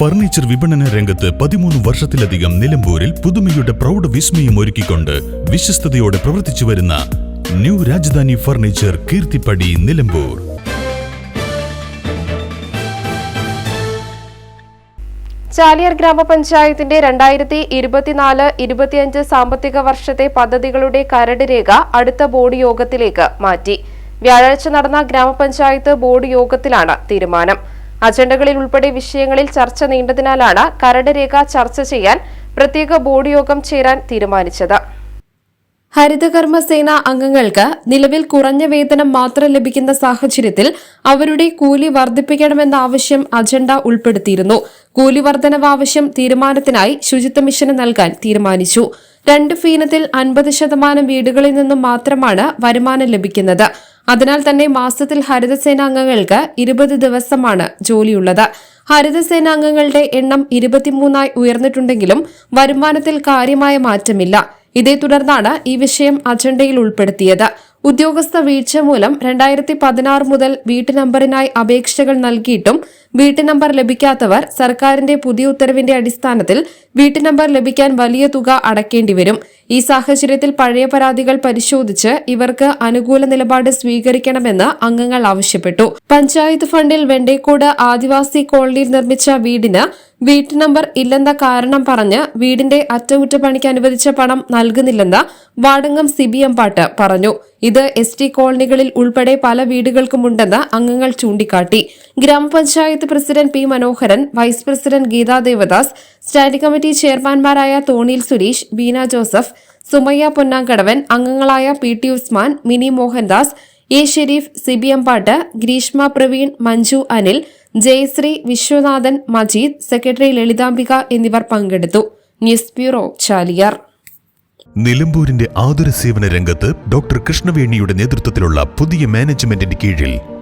Furniture വിപണന രംഗത്ത് പതിമൂന്ന് വർഷത്തിലധികം നിലമ്പൂരിൽ പുതുമയുടെ പ്രൗഢ വിസ്മയം ഒരുക്കിക്കൊണ്ട് വിശ്വസ്തയോടെ പ്രവർത്തിച്ചു വരുന്ന ന്യൂ രാജധാനി ഫർണിച്ചർ കീർത്തിപ്പടി നിലമ്പൂർ. ചാലിയാർ ഗ്രാമപഞ്ചായത്തിന്റെ രണ്ടായിരത്തി ഇരുപത്തിനാല് ഇരുപത്തിയഞ്ച് സാമ്പത്തിക വർഷത്തെ പദ്ധതികളുടെ കരട് രേഖ അടുത്ത ബോർഡ് യോഗത്തിലേക്ക് മാറ്റി. വ്യാഴാഴ്ച നടന്ന ഗ്രാമപഞ്ചായത്ത് ബോർഡ് യോഗത്തിലാണ് തീരുമാനം. അജണ്ടകളിൽ ഉൾപ്പെടെ വിഷയങ്ങളിൽ ചർച്ച നീണ്ടതിനാലാണ് കരട് രേഖ ചർച്ച ചെയ്യാൻ പ്രത്യേക ബോർഡ് യോഗം ചേരാൻ തീരുമാനിച്ചത്. ഹരിതകർമ്മസേന അംഗങ്ങൾക്ക് നിലവിൽ കുറഞ്ഞ വേതനം മാത്രം ലഭിക്കുന്ന സാഹചര്യത്തിൽ അവരുടെ കൂലി വർദ്ധിപ്പിക്കണമെന്ന ആവശ്യം അജണ്ട ഉൾപ്പെടുത്തിയിരുന്നു. കൂലി വർധനവ് ആവശ്യം തീരുമാനത്തിനായി ശുചിത്വ മിഷന് നൽകാൻ തീരുമാനിച്ചു. രണ്ട് ഫീനത്തിൽ അൻപത് ശതമാനം വീടുകളിൽ നിന്നും മാത്രമാണ് വരുമാനം ലഭിക്കുന്നത്. അതിനാൽ തന്നെ മാസത്തിൽ ഹരിതസേന അംഗങ്ങൾക്ക് ഇരുപത് ദിവസമാണ് ജോലിയുള്ളത്. ഹരിതസേന അംഗങ്ങളുടെ എണ്ണം ഇരുപത്തിമൂന്നായി ഉയർന്നിട്ടുണ്ടെങ്കിലും വരുമാനത്തിൽ കാര്യമായ മാറ്റമില്ല. ഇതേ തുടർന്നാണ് ഈ വിഷയം അജണ്ടയിൽ ഉൾപ്പെടുത്തിയത്. ഉദ്യോഗസ്ഥ വീഴ്ച മൂലം രണ്ടായിരത്തി പതിനാറ് മുതൽ വീട്ടു നമ്പറിനായി അപേക്ഷകൾ നൽകിയിട്ടും വീട്ടു നമ്പർ ലഭിക്കാത്തവർ സർക്കാരിന്റെ പുതിയ ഉത്തരവിന്റെ അടിസ്ഥാനത്തിൽ വീട്ടു നമ്പർ ലഭിക്കാൻ വലിയ തുക അടയ്ക്കേണ്ടി വരും. ഈ സാഹചര്യത്തിൽ പഴയ പരാതികൾ പരിശോധിച്ച് ഇവർക്ക് അനുകൂല നിലപാട് സ്വീകരിക്കണമെന്ന് അംഗങ്ങൾ ആവശ്യപ്പെട്ടു. പഞ്ചായത്ത് ഫണ്ടിൽ വെണ്ടേക്കോട് ആദിവാസി കോളനിയിൽ നിർമ്മിച്ച വീടിന് വീട്ടു നമ്പർ ഇല്ലെന്ന കാരണം പറഞ്ഞ് വീടിന്റെ അറ്റകുറ്റപ്പണിക്ക് അനുവദിച്ച പണം നൽകുന്നില്ലെന്ന് വാടങ്ങം സിബി പാട്ട് പറഞ്ഞു. ഇത് എസ് ടി കോളനികളിൽ ഉൾപ്പെടെ പല വീടുകൾക്കുമുണ്ടെന്ന് അംഗങ്ങൾ ചൂണ്ടിക്കാട്ടി. ഗ്രാമപഞ്ചായത്ത് president P Manoharan vice president Geetha Devadas standing committee ചെയർമാൻമാരായ Thoniyil Suresh Beena Joseph Sumayya Ponnankadavan അംഗങ്ങളായ P T Usman Mini Mohandas A Shareef CBM പാട്ട് ഗ്രീഷ്മ പ്രവീൺ മഞ്ജു അനിൽ ജയശ്രീ വിശ്വനാഥൻ മജീദ് സെക്രട്ടറി ലളിതാംബിക എന്നിവർ പങ്കെടുത്തു. News bureau Chaliyar. നിലമ്പൂരിന്റെ ആതുര സേവന രംഗത്ത് ഡോക്ടർ കൃഷ്ണവേണിയുടെ നേതൃത്വത്തിലുള്ള പുതിയ മാനേജ്മെന്റിന്റെ കീഴിൽ